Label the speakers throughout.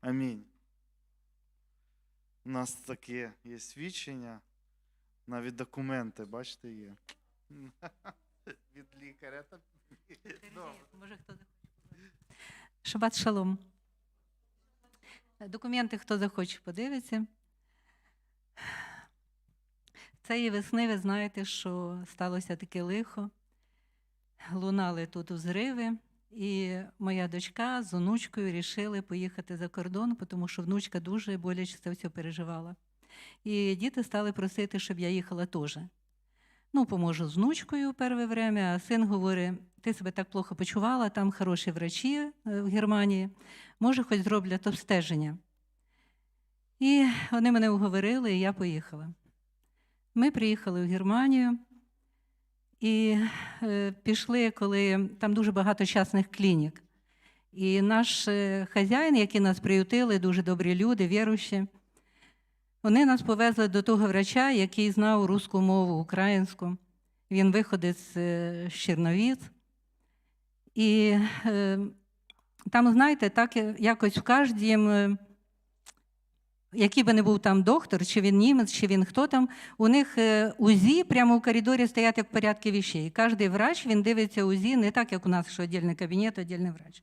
Speaker 1: Амінь. У нас таке є свідчення, навіть документи, бачите, є. Від лікаря. та- Добре.
Speaker 2: Може, хто захоче. Шабат шалом. Документи, хто захоче, подивиться. Цієї весни ви знаєте, що сталося таке лихо. Лунали тут взриви, і моя дочка з онучкою вирішили поїхати за кордон, тому що внучка дуже боляче це все переживала. І діти стали просити, щоб я їхала теж. Ну, поможу з внучкою перше время, а син говорить: ти себе так плохо почувала, там хороші врачі е, в Германії, може, хоч зроблять обстеження. І вони мене уговорили, і я поїхала. Ми приїхали в Германію і е, пішли, коли там дуже багато частних клінік. І наш е, хазяїн, який нас приютили, дуже добрі люди, віруючі, вони нас повезли до того врача, який знав русську мову, українську. Він виходить з з Черновіць. І е, там, знаєте, так якось в кожнім, е, який би не був там доктор, чи він німець, чи він хто там, у них е, УЗІ прямо в коридорі стоять як в порядку вещей. Кожен врач він дивиться УЗІ, не так, як у нас, що віддільний кабінет, віддільний врач.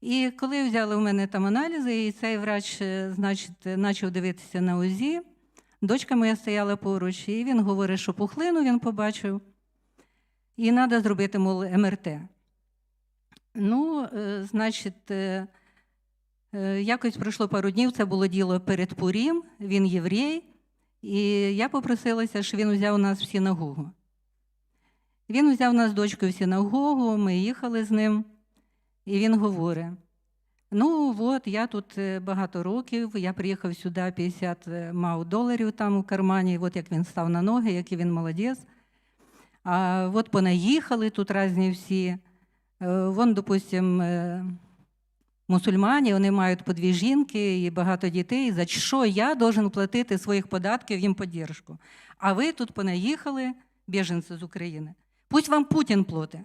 Speaker 2: І коли взяли у мене там аналізи, і цей врач, е, значить, почав дивитися на УЗІ, дочка моя стояла поруч, і він говорить, що пухлину він побачив, і треба зробити, мов, МРТ. Ну, е, значить, якось пройшло пару днів, це було діло перед Пурім, він єврей, і я попросилася, щоб він взяв нас в синагогу. Він взяв нас з дочкою в синагогу, ми їхали з ним, і він говорить: ну, от я тут е, багато років, я приїхав сюди 50 е, мав доларів там у кармані, от як він став на ноги, який він молодець. А от понаїхали тут різні всі. Е, Вон, допустим, е, мусульмані, вони мають по дві жінки і багато дітей. За що я должен платити своїх податків їм поддержку? А ви тут понаїхали, біженці з України. Пусть вам Путін платить.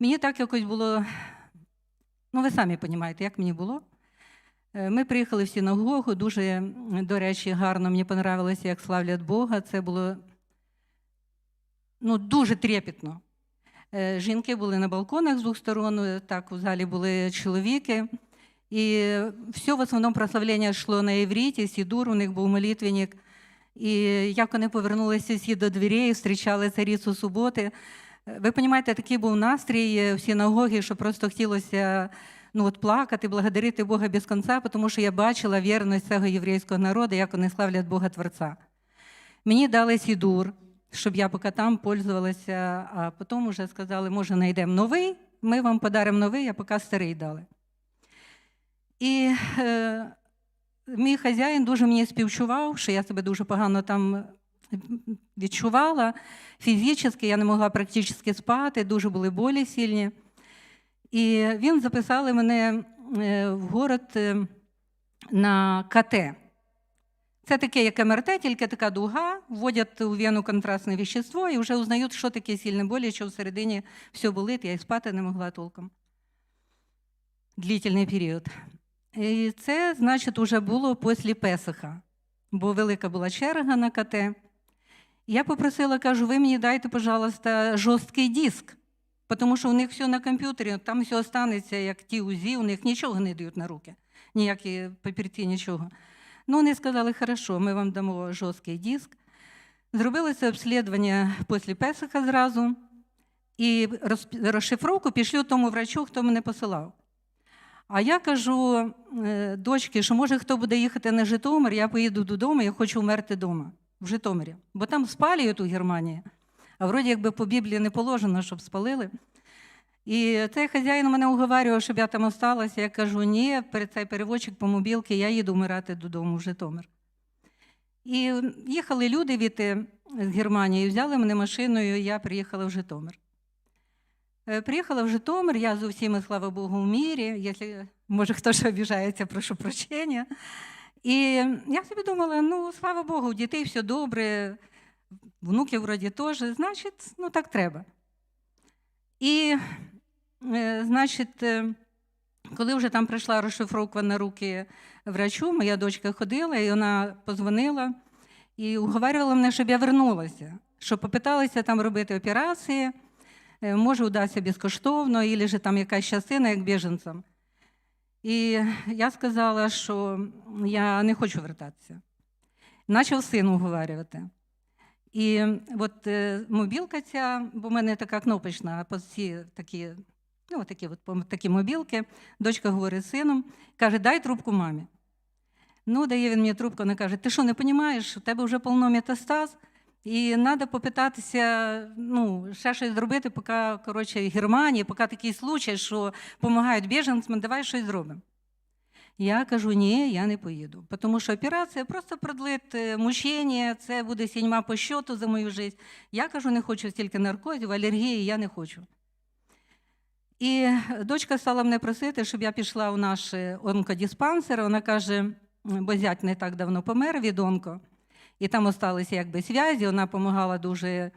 Speaker 2: Мені так якось було, ну ви самі розумієте, як мені було. Е, Ми приїхали в синагогу, дуже, до речі, гарно мені понравилося, як славлять Бога. Це було ну, дуже трепетно. Е, Жінки були на балконах з двох сторон, е, так у залі були чоловіки. І все в основному прославлення йшло на євриті, сідур, у них був молитвенник. І як вони повернулися всі до дверей, зустрічали царицю суботи. Е, Ви розумієте, такий був настрій в синагогі, що просто хотілося ну, от плакати, благодарити Бога без кінця, тому що я бачила вірність цього єврейського народу, як вони славлять Бога Творця. Мені дали сідур, щоб я поки там пользувалася, а потім вже сказали, може, знайдемо новий, ми вам подаримо новий, а поки старий дали. І е, мій хазяїн дуже мені співчував, що я себе дуже погано там відчувала. Фізично я не могла практично спати, дуже були болі сильні. І він записали мене е, в город е, на КТ. Це таке, як МРТ, тільки така дуга, вводять у вену контрастне вещество і вже узнають, що таке сильне болі, що всередині все болить, я і спати не могла толком. Длительний період. І це, значить, вже було після Песиха, бо велика була черга на КТ. Я попросила, кажу, ви мені дайте, пожалуйста, жорсткий диск, тому що у них все на комп'ютері, там все останеться, як ті УЗІ, у них нічого не дають на руки, ніякі папірці, нічого. Ну, вони сказали, хорошо, ми вам дамо жорсткий диск. Зробили це обслідування після Песиха зразу, і роз- розшифровку пішлю тому врачу, хто мене посилав. А я кажу е, дочці, що може хто буде їхати на Житомир, я поїду додому, я хочу вмерти вдома, в Житомирі. Бо там спалюють у Германії, а вроді якби по Біблії не положено, щоб спалили. І цей хазяїн мене уговарював, щоб я там осталася. Я кажу, ні, цей переводчик по мобілки, я їду вмирати додому в Житомир. І їхали люди від е, з Германії, взяли мене машиною, я приїхала в Житомир. Е, Приїхала в Житомир, я з усіма, слава Богу, в мірі. Якщо, може, хтось обіжається, прошу прощення. І я собі думала: ну, слава Богу, у дітей все добре, внуків вроді теж, значить, ну так треба. І, значить, е, Коли вже там прийшла розшифровка на руки врачу, моя дочка ходила, і вона позвонила і уговарювала мене, щоб я вернулася, щоб попиталися там робити операції, е, може, удасться безкоштовно, або ж там якась частина, як біженцям. І я сказала, що я не хочу вертатися. Почав син уговарювати. І от е, мобілка ця, бо в мене така кнопочна, по всі такі, ну, такі, от, такі мобілки. Дочка говорить з сином, каже, дай трубку мамі. Ну, дає він мені трубку, вона каже: ти що, не розумієш, у тебе вже повно метастаз, і треба попитатися, ну, ще щось зробити, поки, коротше, Германії, поки такий случай, що допомагають біженцям, давай щось зробимо. Я кажу, ні, я не поїду. Тому що операція просто продлить е, мучення, це буде сіньма по щоту за мою життя. Я кажу, не хочу стільки наркозів, алергії, я не хочу. І дочка стала мене просити, щоб я пішла у наш е, онкодиспансер. Вона каже, бо зять не так давно помер від онко, і там осталися якби зв'язі. Вона допомагала дуже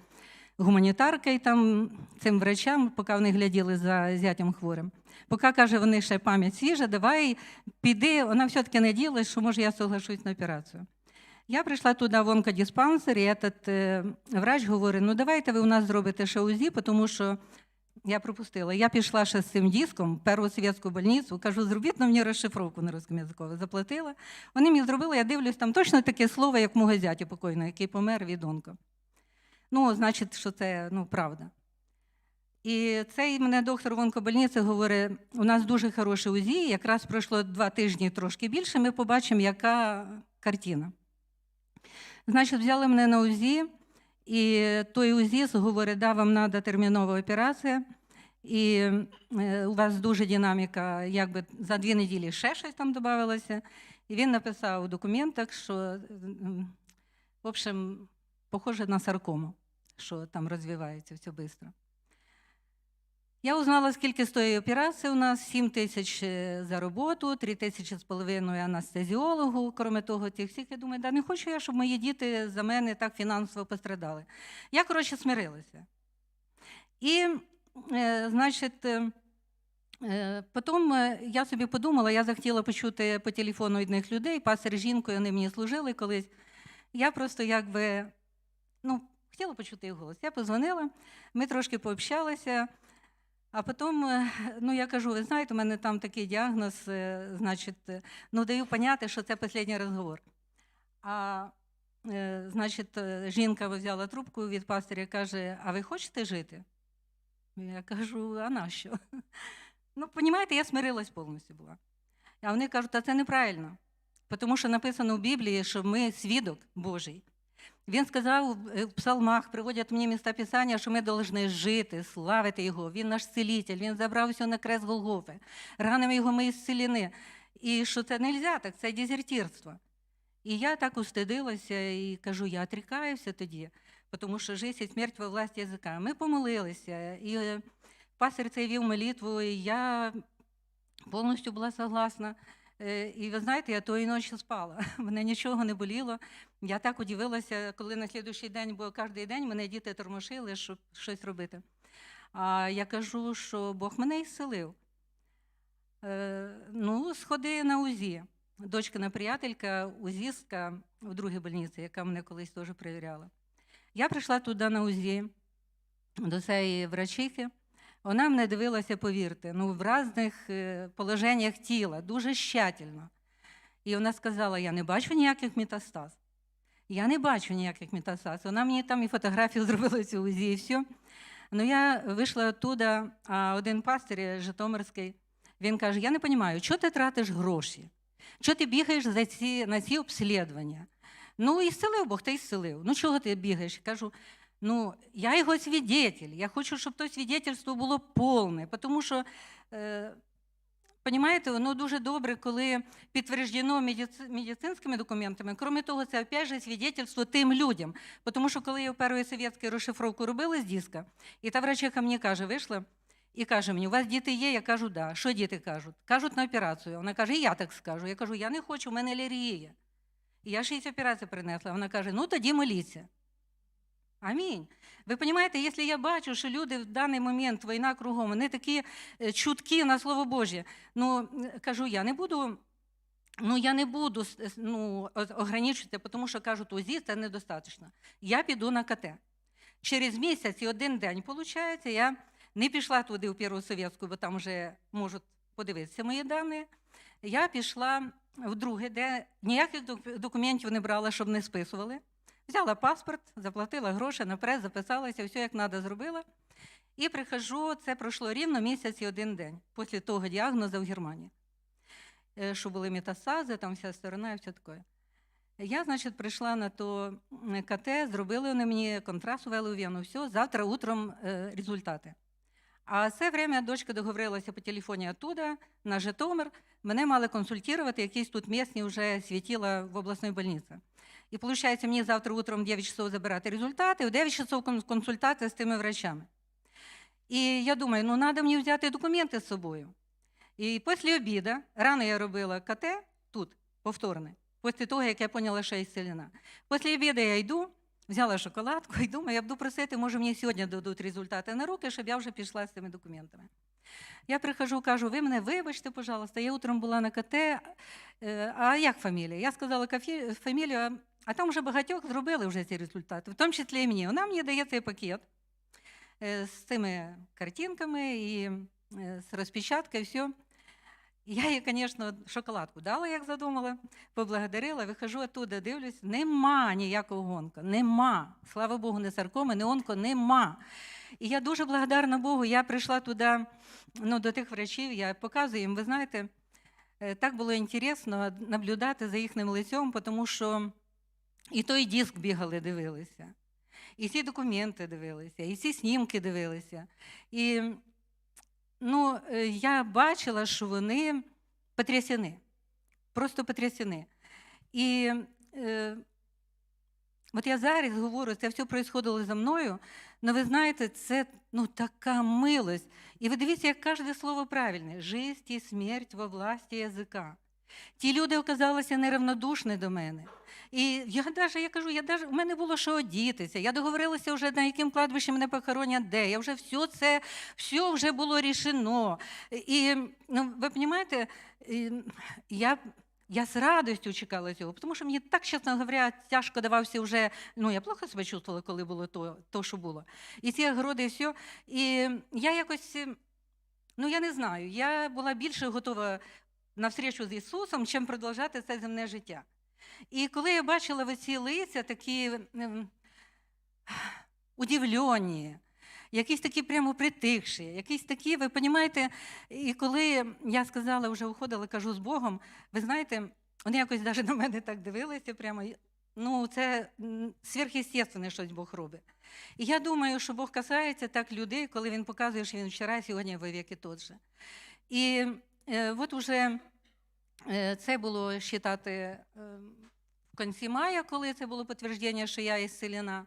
Speaker 2: гуманітаркою там цим врачам, поки вони гляділи за зятям хворим. Поки каже, вони ще пам'ять свіжа, давай піди. Вона все-таки надіялась, що може я соглашусь на операцію. Я прийшла туди в онкодиспансер, і этот, е, врач говорить: ну давайте ви у нас зробите ще УЗІ, тому що я пропустила. Я пішла ще з цим диском в першу совєтську больницю, кажу, зробіть на мені розшифровку на русском язикові. Заплатила. Вони мені зробили, я дивлюсь, там точно таке слово, як мого зяті покойного, який помер від онко. Ну, значить, що це ну, правда. І цей мене доктор в онкобольниці говорить: у нас дуже хороше УЗІ, якраз пройшло два тижні трошки більше, ми побачимо, яка картина. Значить, взяли мене на УЗІ, і той УЗІС говорить, да, вам треба термінова операція, і е, у вас дуже динаміка, якби за дві неділі ще щось там додавалося. І він написав у документах, що, м, в общем, похоже на саркому, що там розвивається все швидко. Я узнала, скільки стоїть операція у нас: 7 тисяч е, за роботу, 3 тисячі з половиною анестезіологу. Крім того, тих всіх, я думаю, да не хочу я, щоб мої діти за мене так фінансово пострадали. Я, коротше, смирилася. І, е, значить, е, е, потім е, я собі подумала, я захотіла почути по телефону одних людей, пастир жінкою, вони мені служили колись. Я просто якби, ну, хотіла почути їх голос. Я позвонила, ми трошки пообщалися. А потім, е, ну я кажу, ви знаєте, у мене там такий діагноз, е, значить, е, ну даю поняти, що це останній розговор. А е, значить, е, жінка взяла трубку від пастиря і каже: А ви хочете жити? Я кажу, а на що? Ну, розумієте, я смирилась повністю була. А вони кажуть, а це неправильно. Тому що написано в Біблії, що ми свідок Божий. Він сказав е, в псалмах, приводять мені міста Писання, що ми повинні жити, славити Його. Він наш цілитель, Він забрав все на крест Голгофи. Ранами Його ми ісцелені. І що це не можна, так це дезертирство. І я так устидилася і кажу, я отрікаюся тоді, тому що життя і смерть во власті язика. Ми помолилися, і е, пастир цей вів молитву, і я повністю була согласна. І ви знаєте, я тої ночі спала. Мене нічого не боліло. Я так удивилася, коли на слідуючий день, бо кожен день мене діти тормошили, щоб щось робити. А я кажу, що Бог мене ісцелив. Е, ну, сходи на УЗІ. Дочкина приятелька, УЗІстка в другій больниці, яка мене колись теж перевіряла. Я прийшла туди на УЗІ до цієї врачихи. Вона мене дивилася, повірте, ну, в різних е, положеннях тіла, дуже щательно. І вона сказала: я не бачу ніяких метастаз. Я не бачу ніяких метастаз. Вона мені там і фотографію зробила цю УЗІ, і все. Ну, я вийшла оттуда, а один пастир Житомирський, він каже: Я не розумію, чого ти тратиш гроші? Чого ти бігаєш за ці, на ці обслідування? Ну, і зцілив Бог, ти зцілив. Ну, чого ти бігаєш? Кажу, ну, я його свідетель. Я хочу, щоб то свідетельство було повне, тому що. Е, воно дуже добре, коли підтверджено медицинськими документами. Крім того, це опять же свідетельство тим людям. Тому що коли я в першій совєтській розшифровку робила з диска, і та врачиха мені каже, вийшла і каже мені, у вас діти є? Я кажу, да. Що діти кажуть? Кажуть на операцію. Вона каже, і я так скажу. Я кажу, я не хочу, у мене алергія. Я шість операцій принесла. Вона каже, ну тоді моліться. Амінь. Ви розумієте, якщо я бачу, що люди в даний момент війна кругом, вони такі е, чуткі на слово Боже. Ну, е, кажу, я не буду. Ну, я не буду с- ну, о- ограничуватися, тому що кажуть, УЗІ це недостатньо. Я піду на КТ. Через місяць і один день, виходить, я не пішла туди в Першу Совєтську, бо там вже можуть подивитися мої дані. Я пішла в друге, де ніяких документів не брала, щоб не списували. Взяла паспорт, заплатила гроші наперед, записалася, все як треба зробила. І прихожу, це пройшло рівно місяць і один день після того діагнозу в Германії. Е, Що були метастази, там вся сторона і все таке. Я, значить, прийшла на то КТ, зробили вони мені контраст ввели у вену, все, завтра утром е, результати. А це время дочка договорилася по телефоні оттуда, на Житомир. Мене мали консультувати, якісь тут місні вже світила в обласній больниці. І виходить, мені завтра утром в 9 часов забирати результати, в 9 часов консультація з тими врачами. І я думаю, ну треба мені взяти документи з собою. І після обіду, рано я робила КТ тут, повторне, після того, як я поняла, що я ісцелена. Після обіду я йду, взяла шоколадку і думаю, я буду просити, може мені сьогодні дадуть результати на руки, щоб я вже пішла з цими документами. Я прихожу, кажу, ви мене вибачте, пожалуйста, я утром була на КТ, е, а як фамілія? Я сказала фамілію, а- а там вже багатьох зробили вже ці результати, в тому числі і мені. Вона мені дає цей пакет е, з цими картинками і е, з розпечаткою, все. Я їй, звісно, шоколадку дала, як задумала, поблагодарила, вихожу оттуда, дивлюсь, нема ніякого гонка, нема. Слава Богу, не саркоми, не онко, нема. І я дуже благодарна Богу, я прийшла туди, ну, до тих врачів, я показую їм, ви знаєте, е, так було інтересно наблюдати за їхнім лицем, тому що і той диск бігали, дивилися, і ці документи дивилися, і ці снімки дивилися. І ну, е, я бачила, що вони потрясені, просто потрясені. І е, от я зараз говорю, це все происходило за мною, але ви знаєте, це ну, така милость. І ви дивіться, як кожне слово правильне: жизнь і смерть во власті язика. Ті люди оказалися неравнодушні до мене. І я даже, я кажу, я даже, у мене було що одітися. Я договорилася вже, на яким кладбищі мене похоронять, де. Я вже все це, все вже було рішено. І ну, ви розумієте, я, я з радістю чекала цього, тому що мені так, чесно говоря, тяжко давався вже, ну я плохо себе чувствувала, коли було то, то що було. І ці огороди, і все. І я якось, ну я не знаю, я була більше готова на встречу з Ісусом, чим продовжати це земне життя. І коли я бачила ці лиця, такі ем, удивлені, якісь такі прямо притихші, якісь такі, ви розумієте, і коли я сказала, вже уходила, кажу з Богом, ви знаєте, вони якось навіть на мене так дивилися, прямо, ну це сверхъестественне щось Бог робить. І я думаю, що Бог касається так людей, коли Він показує, що Він вчора, сьогодні, во віки тот же. І е, от уже це було вважати е, в кінці мая, коли це було підтвердження, що я ісцелена.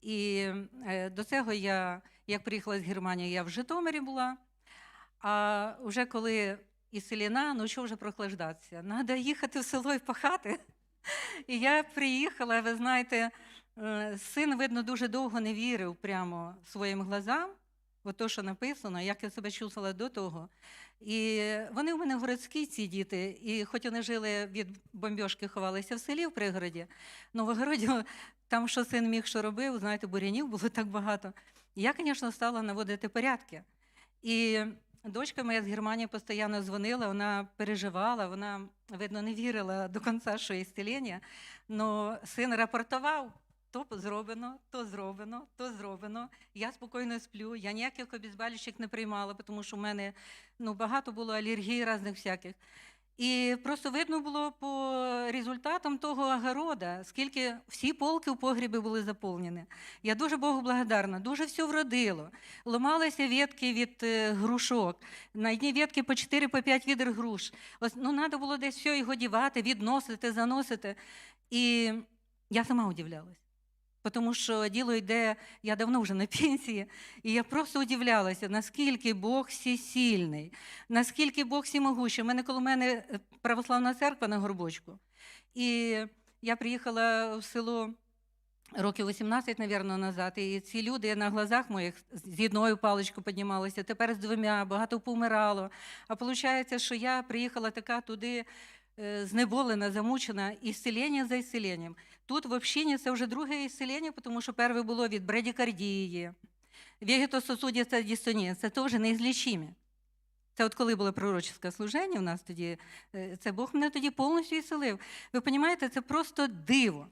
Speaker 2: І е, до цього я, як приїхала з Германії, я в Житомирі була. А вже коли ісцелена, ну що вже прохлаждатися? Треба їхати в село і пахати. І я приїхала, ви знаєте, е, син, видно, дуже довго не вірив прямо своїм глазам, бо то, що написано, як я себе чувствувала до того. І вони у мене городські, ці діти, і хоч вони жили від бомбьошки, ховалися в селі в пригороді, але в огороді там, що син міг, що робив, знаєте, бурянів було так багато. Я, звісно, стала наводити порядки. І дочка моя з Германії постійно дзвонила, вона переживала, вона, видно, не вірила до кінця, що є зцілення. Але син рапортував. То зроблено, то зроблено, то зроблено. Я спокійно сплю, я ніяких обізбалюючих не приймала, тому що в мене ну, багато було алергій різних всяких. І просто видно було по результатам того огорода, скільки всі полки в погрібі були заповнені. Я дуже Богу благодарна, дуже все вродило. Ломалися ветки від е, грушок. На одній ветці по 4 по 5 відер груш. Ось, ну, треба було десь все його дівати, відносити, заносити. І я сама удивлялась. Тому що діло йде, я давно вже на пенсії, і я просто удивлялася, наскільки Бог всесильний, наскільки Бог всемогущий. У мене коло мене е, православна церква на горбочку. І я приїхала в село років 18, напевно, назад. І ці люди на глазах моїх з одною паличкою піднімалися, тепер з двома, багато помирало. А виходить, що я приїхала така туди знеболена, замучена, ісцелення за ісцеленням. Тут в общині це вже друге ісцелення, тому що перше було від брадікардії, вегетососудіста дистонія. Це теж неізлічимі. Це от коли було пророчеське служення, у нас тоді, це Бог мене тоді повністю ісцелив. Ви розумієте, це просто диво,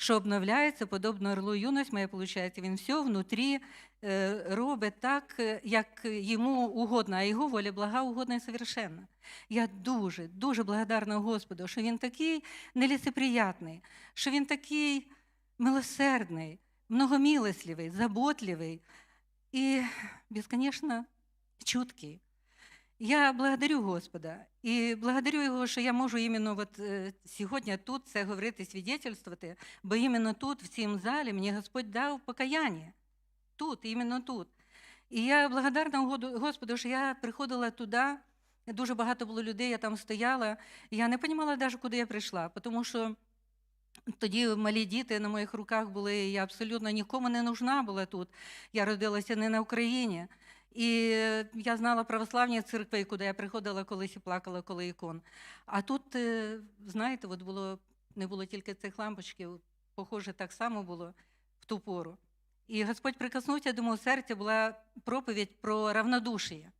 Speaker 2: що обновляється, подобно орлу юність моя, виходить, він все внутрі е, робить так, е, як йому угодно, а його воля блага, угодна і совершенна. Я дуже, дуже благодарна Господу, що він такий неліцеприятний, що він такий милосердний, многомилостливий, заботливий і, безконечно, чуткий. Я благодарю Господа і благодарю Його, що я можу іменно от, е, сьогодні тут це говорити, свідетельствувати, бо іменно тут, в цім залі, мені Господь дав покаяння. Тут, іменно тут. І я благодарна Господу, що я приходила туди, дуже багато було людей, я там стояла, я не розуміла навіть, куди я прийшла, тому що тоді малі діти на моїх руках були, і я абсолютно нікому не нужна була тут. Я родилася не на Україні. І е, я знала православні церкви, куди я приходила колись і плакала коли ікон. А тут, е, знаєте, от було, не було тільки цих лампочків, похоже, так само було в ту пору. І Господь прикоснувся до мого серця, була проповідь про равнодушие.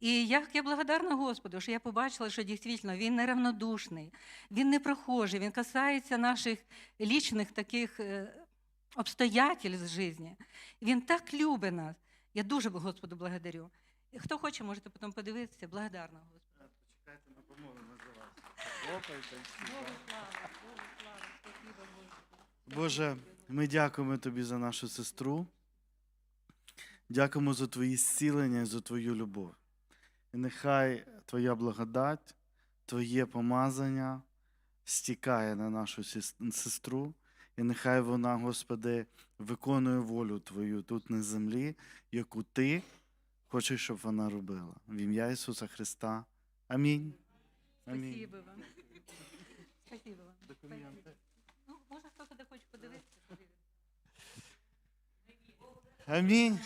Speaker 2: І як я благодарна Господу, що я побачила, що дійсно він неравнодушний, він не прохожий, він касається наших лічних таких е, обстоятельств з житті. Він так любить нас. Я дуже Господу благодарю. І Хто хоче, можете потім подивитися. Благодарна Господу.
Speaker 1: Почекайте, ми помолимо за вас. Хлопайте
Speaker 2: Богу слава, Богу слава, спасибо Господу.
Speaker 1: Боже, ми дякуємо тобі за нашу сестру. Дякуємо за твої зцілення і за твою любов. І нехай твоя благодать, твоє помазання стікає на нашу сестру, і нехай вона, Господи, виконує волю Твою тут на землі, яку Ти хочеш, щоб вона робила. В ім'я Ісуса Христа. Амінь. Амінь.
Speaker 2: Спасибо вам. Спасибо вам.
Speaker 1: Документи.
Speaker 2: Ну, може, хто куди хоче подивитися.
Speaker 1: Амінь.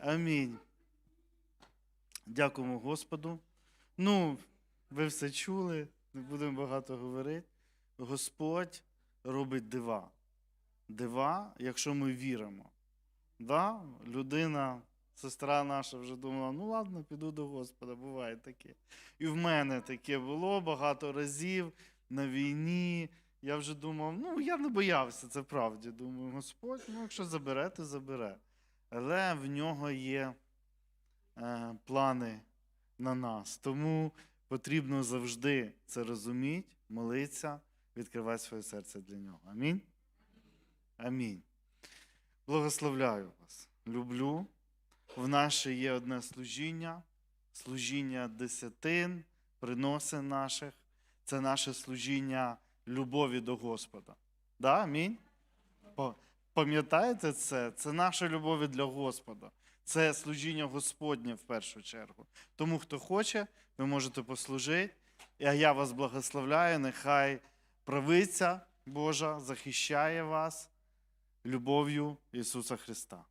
Speaker 1: Амінь. Дякуємо Господу. Ну, ви все чули, не будемо багато говорити. Господь робить дива. Дива, якщо ми віримо. Да? Людина, сестра наша вже думала, ну ладно, піду до Господа, буває таке. І в мене таке було багато разів на війні. Я вже думав, ну я не боявся, це правді. Думаю, Господь, ну якщо забере, то забере. Але в нього є е, плани на нас. Тому потрібно завжди це розуміти, молитися, відкривати своє серце для нього. Амінь. Амінь. Благословляю вас. Люблю. В наше є одне служіння, служіння десятин, приносин наших. Це наше служіння любові до Господа. Да? Амінь. Пам'ятаєте це? Це наша любов для Господа. Це служіння Господнє в першу чергу. Тому, хто хоче, ви можете послужити. А я вас благословляю. Нехай правиця Божа захищає вас любов'ю Ісуса Христа.